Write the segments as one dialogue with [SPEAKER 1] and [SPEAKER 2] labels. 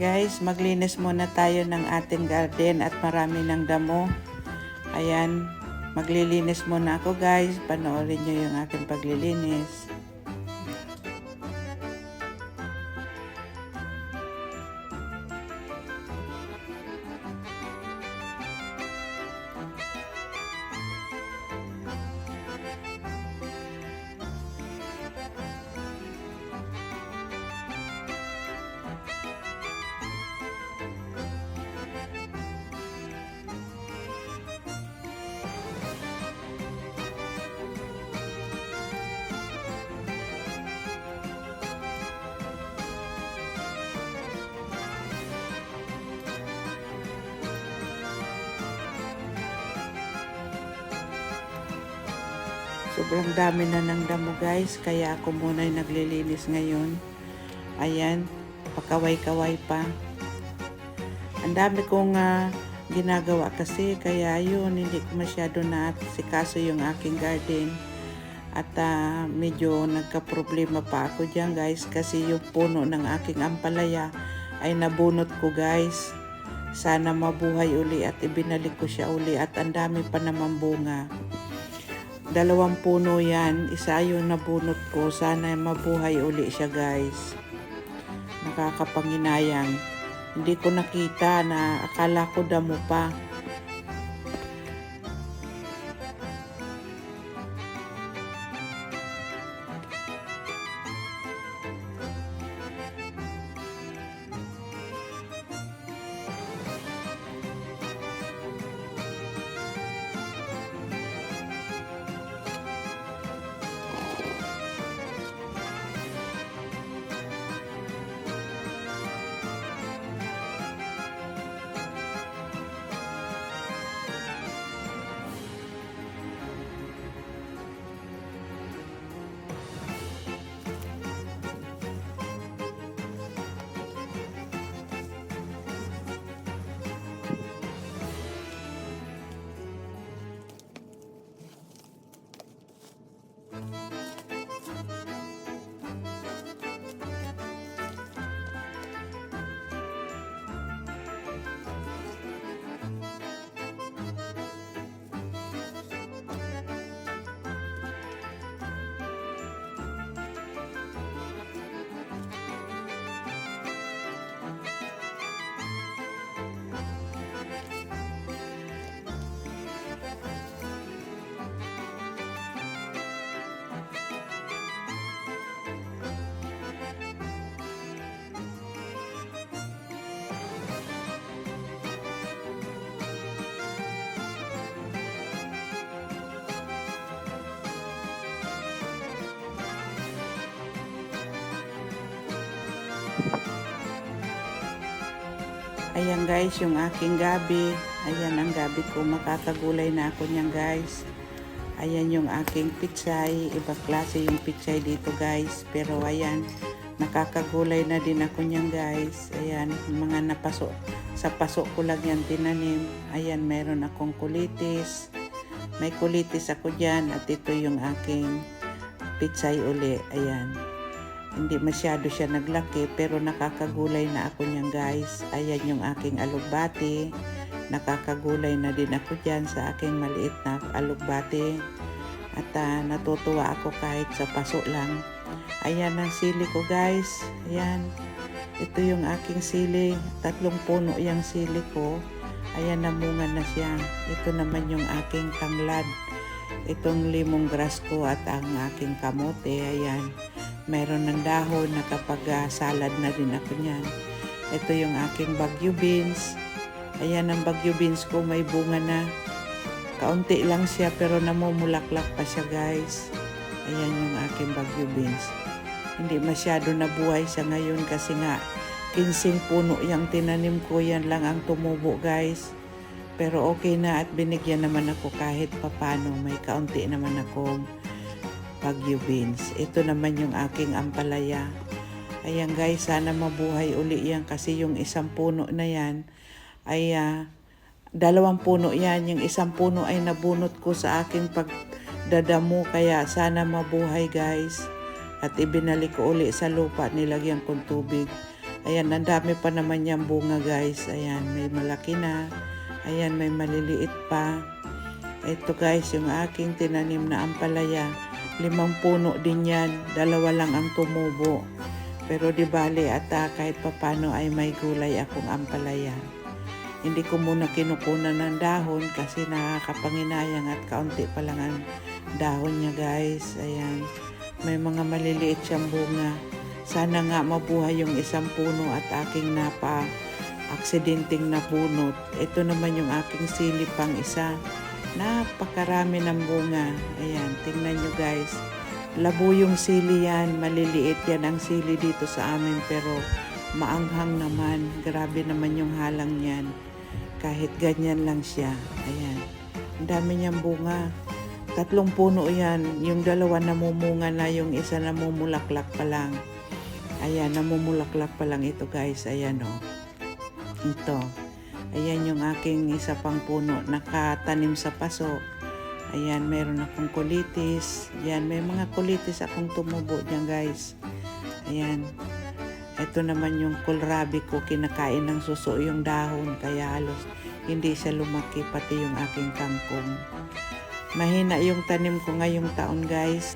[SPEAKER 1] Guys, maglinis muna tayo ng ating garden at marami ng damo. Ayan, maglilinis muna ako guys. Panoorin nyo yung aking paglilinis. Sobrang dami na ng damo guys, kaya ako muna yung naglilinis ngayon. Ayan, pakaway-kaway pa. Ang dami kong ah, ginagawa kasi, kaya yun, hindi ko masyado na sikaso yung aking garden. At ah, medyo nagka-problema pa ako dyan guys, kasi yung puno ng aking ampalaya ay nabunot ko guys. Sana mabuhay uli at ibinalik ko siya uli at ang dami pa naman bunga dalawang puno yan. Isa yung nabunot ko. Sana mabuhay uli siya guys. Nakakapanginayang. Hindi ko nakita na akala ko damo pa. Ayan guys, yung aking gabi. Ayan ang gabi ko. Makakagulay na ako niyan guys. Ayan yung aking pichay. Iba klase yung pichay dito guys. Pero ayan, nakakagulay na din ako niyan guys. Ayan, mga napaso. Sa paso ko lang yan tinanim. Ayan, meron akong kulitis. May kulitis ako dyan. At ito yung aking pichay uli. Ayan. Hindi masyado siya naglaki pero nakakagulay na ako niyan guys. Ayan yung aking alugbati. Nakakagulay na din ako dyan sa aking maliit na alugbati. At ah, natutuwa ako kahit sa paso lang. Ayan ang sili ko guys. Ayan. Ito yung aking sili. Tatlong puno yung sili ko. Ayan namunga na siya. Ito naman yung aking tanglad. Itong limong grass ko at ang aking kamote. Ayan meron ng dahon na kapag ah, salad na din ako niyan. Ito yung aking bagyo beans. Ayan ang bagyo beans ko, may bunga na. Kaunti lang siya pero namumulaklak pa siya guys. Ayan yung aking bagyo beans. Hindi masyado nabuhay siya ngayon kasi nga 15 puno yung tinanim ko, yan lang ang tumubo guys. Pero okay na at binigyan naman ako kahit papano. May kaunti naman akong Baguio beans. Ito naman yung aking ampalaya. Ayan guys, sana mabuhay uli yan kasi yung isang puno na yan ay ah, dalawang puno yan. Yung isang puno ay nabunot ko sa aking pagdadamo kaya sana mabuhay guys. At ibinalik ko uli sa lupa, nilagyan kong tubig. Ayan, ang dami pa naman niyang bunga guys. Ayan, may malaki na. Ayan, may maliliit pa. Ito guys, yung aking tinanim na ampalaya. Limang puno din yan. Dalawa lang ang tumubo. Pero di bali at ah, kahit papano ay may gulay akong ampalaya. Hindi ko muna kinukunan ng dahon kasi nakakapanginayang at kaunti pa lang ang dahon niya guys. Ayan. May mga maliliit siyang bunga. Sana nga mabuhay yung isang puno at aking napa aksidenteng napunot. Ito naman yung aking silip pang isa. Napakarami ng bunga. Ayan, tingnan nyo guys. Labo yung sili yan. Maliliit yan ang sili dito sa amin pero maanghang naman. Grabe naman yung halang yan. Kahit ganyan lang siya. Ayan. Ang dami niyang bunga. Tatlong puno yan. Yung dalawa namumunga na, yung isa namumulaklak pa lang. Ayan, namumulaklak pa lang ito guys. Ayan o. Ito. Ayan yung aking isa pang puno. Nakatanim sa paso. Ayan, meron akong kulitis. Ayan, may mga kulitis akong tumubo dyan guys. Ayan. Ito naman yung kohlrabi ko. Kinakain ng suso yung dahon. Kaya halos hindi siya lumaki pati yung aking kangkong. Mahina yung tanim ko ngayong taon guys.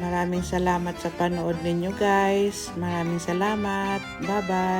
[SPEAKER 1] Maraming salamat sa panood ninyo guys. Maraming salamat. Bye-bye.